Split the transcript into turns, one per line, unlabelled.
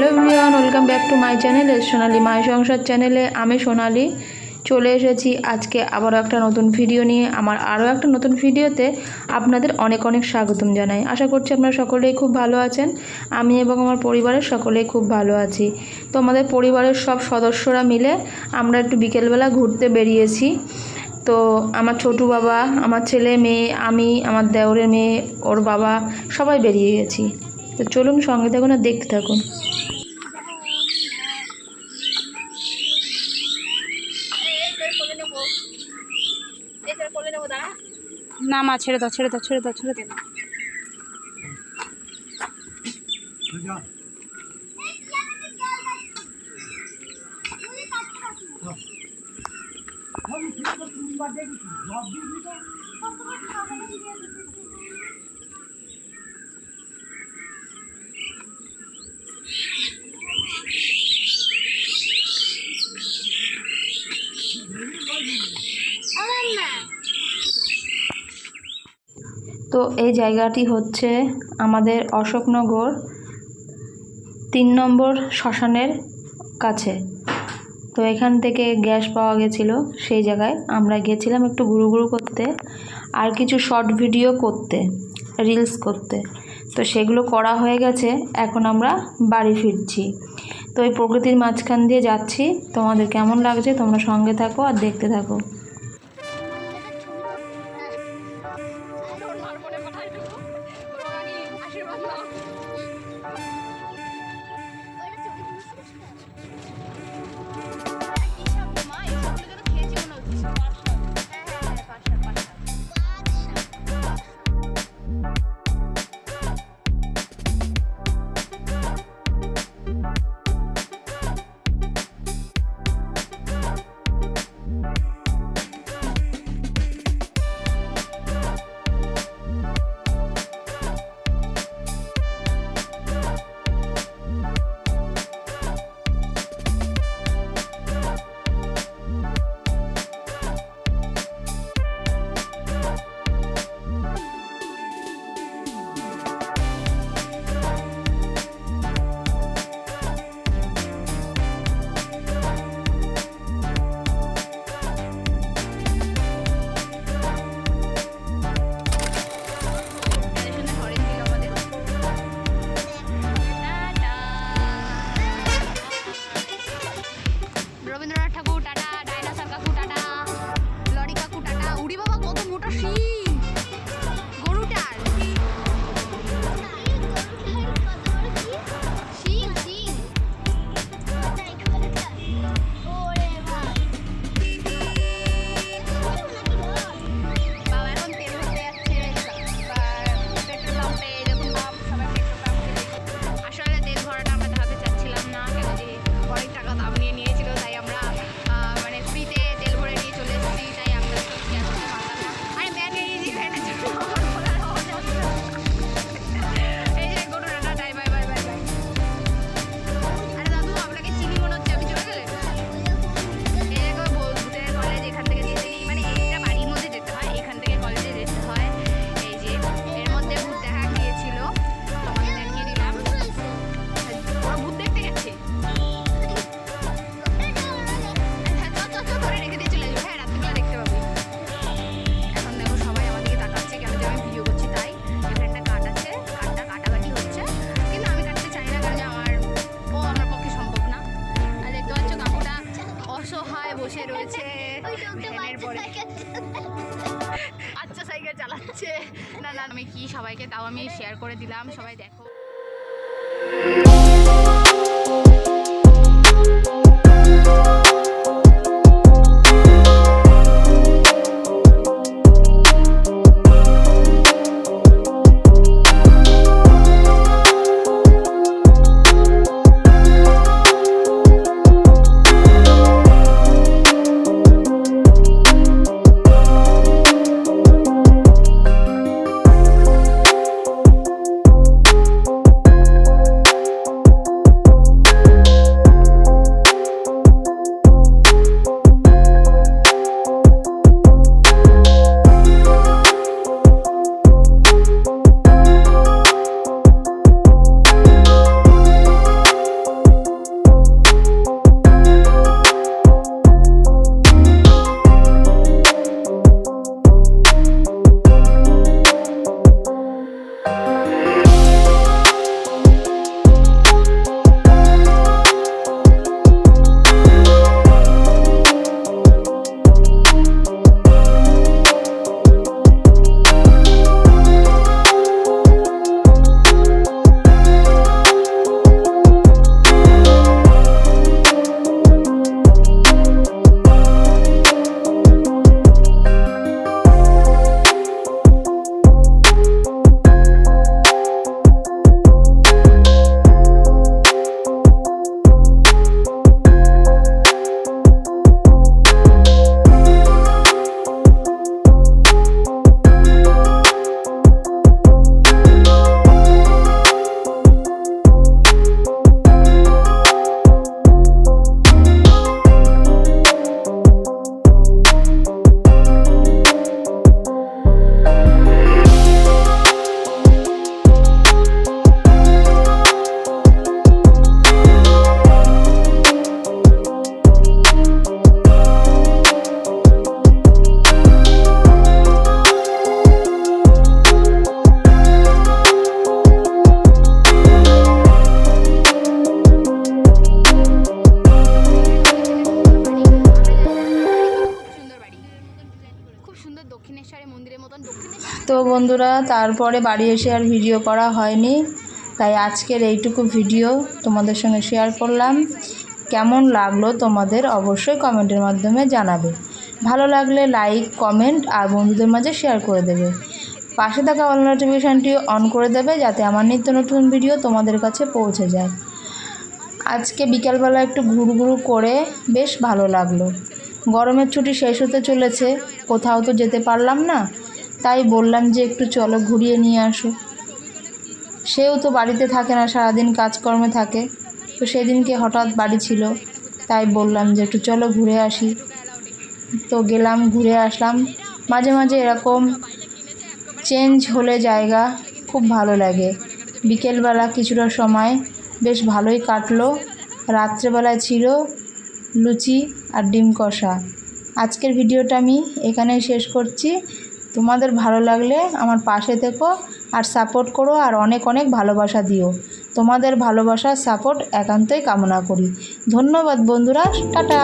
Hello everyone, welcome back to my channel, Sonali my Sansar চ্যানেলে আমি সোনালি। চলে এসেছি আজকে আবারও একটা নতুন ভিডিও নিয়ে। আমার আরও একটা নতুন ভিডিওতে আপনাদের অনেক অনেক স্বাগতম জানাই। আশা করছি আপনারা সকলেই খুব ভালো আছেন। আমি এবং আমার পরিবারের সকলেই খুব ভালো আছি। তো আমাদের পরিবারের সব সদস্যরা মিলে আমরা একটু বিকেলবেলা ঘুরতে বেরিয়েছি। তো আমার ছোটু বাবা, আমার ছেলে, মেয়ে, আমি, আমার দেওরের মেয়ে, ওর বাবা সবাই বেরিয়ে গেছি। তো চলুন সঙ্গে থাকুন আর দেখতে থাকুন।
না মা ছেড়ে দাও ছেড়ে দাও ছেড়ে দাও ছেড়ে দাও।
তো এই জায়গাটি হচ্ছে আমাদের অশোকনগর তিন নম্বর শ্মশানের কাছে। তো এখান থেকে গ্যাস পাওয়া গেছিল সেই জায়গায়। আমরা গেছিলাম একটু ঘুরু ঘুরু করতে আর কিছু শর্ট ভিডিও করতে, রিলস করতে। তো সেগুলো করা হয়ে গেছে, এখন আমরা বাড়ি ফিরছি। তো এই প্রকৃতির মাঝখান দিয়ে যাচ্ছি। তোমাদের কেমন লাগছে তোমরা সঙ্গে থাকো আর দেখতে থাকো।
না না আমি কি সবাইকে তাও আমি শেয়ার করে দিলাম সবাই দেখো।
বন্ধুরা, তারপরে বাড়ি এসে আর ভিডিও করা হয়নি, তাই আজকের এইটুকু ভিডিও তোমাদের সঙ্গে শেয়ার করলাম। কেমন লাগল তোমাদের অবশ্যই কমেন্টের মাধ্যমে জানাবে। ভালো লাগলে লাইক কমেন্ট আর বন্ধুদের মাঝে শেয়ার করে দেবে। পাশে থাকা অল নোটিফিকেশানটি অন করে দেবে যাতে আমার নিত্য নতুন ভিডিও তোমাদের কাছে পৌঁছে যায়। আজকে বিকালবেলা একটু ঘুরঘুরু করে বেশ ভালো লাগল। গরমের ছুটি শেষ হতে চলেছে, কোথাও তো যেতে পারলাম না। তাই বললাম যে একটু চলো ঘুরিয়ে নিয়ে আসো। সেও তো বাড়িতে থাকে না, সারাদিন কাজকর্মে থাকে। তো সেদিনকে হঠাৎ বাড়ি ছিল, তাই বললাম যে একটু চলো ঘুরে আসি। তো গেলাম, ঘুরে আসলাম। মাঝে মাঝে এরকম চেঞ্জ হলে জায়গা খুব ভালো লাগে। বিকেলবেলা কিছুটা সময় বেশ ভালোই কাটলো। রাত্রেবেলায় ছিল লুচি আর ডিম কষা। আজকের ভিডিওটা আমি এখানেই শেষ করছি। তোমাদের ভালো লাগলে আমার পাশে থেকো আর সাপোর্ট করো আর অনেক অনেক ভালোবাসা দিও। তোমাদের ভালোবাসার সাপোর্ট একান্তই কামনা করি। ধন্যবাদ বন্ধুরা, টাটা।